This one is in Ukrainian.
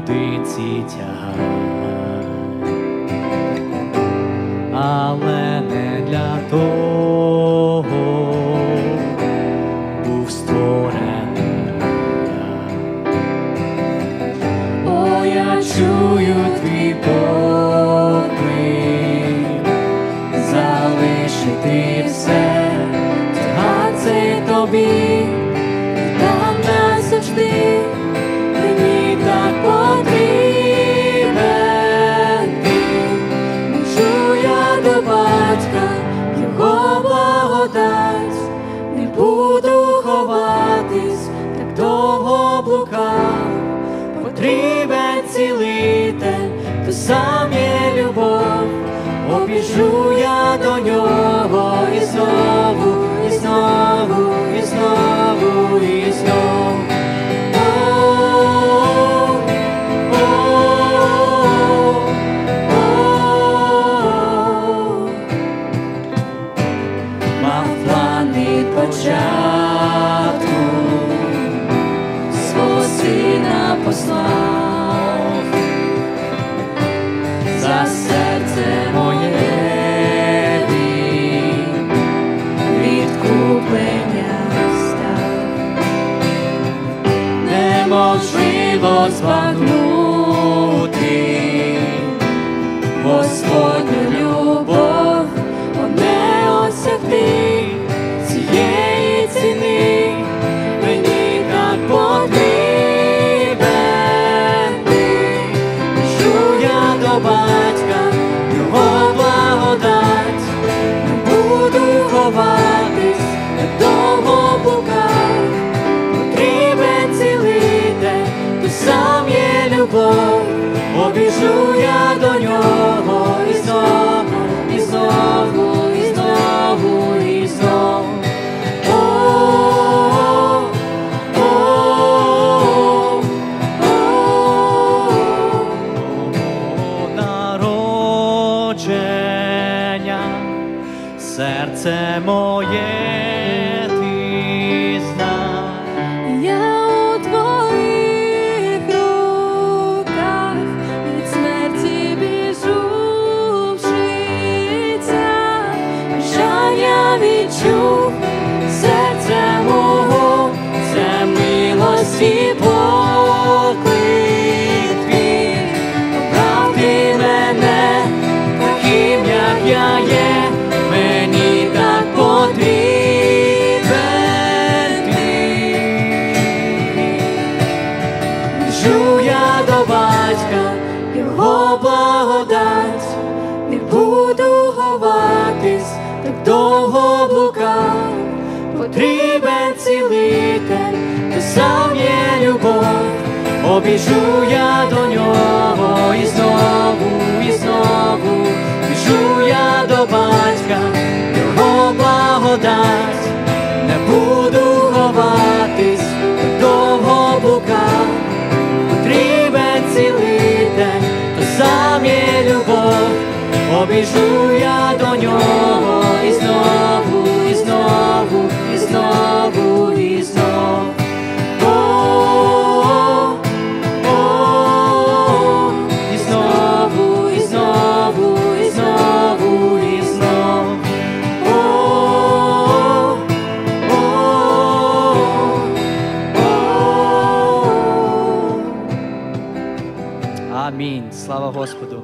тягар, але не для того був створений. О, я чую твій поклик, залишити все, тягар цей тобі, там назавжди, сам є любов, обіжу я до нього і знову, і знову, і знову, і знову. Мав початку, свого сина послав, Auswahl. Обіжу я до нього і знову, і знову, і знову, і знову. О, о, серце моє так довго блукав, потрібен цілитель, ти сам є любов, обіжу я до нього і знову, і знову, біжу я до батька, його благодать, не буду ховатись, так довго блукав. Потрібен цілитель, то сам є любов, обіжу я до нього Амінь. Слава Господу.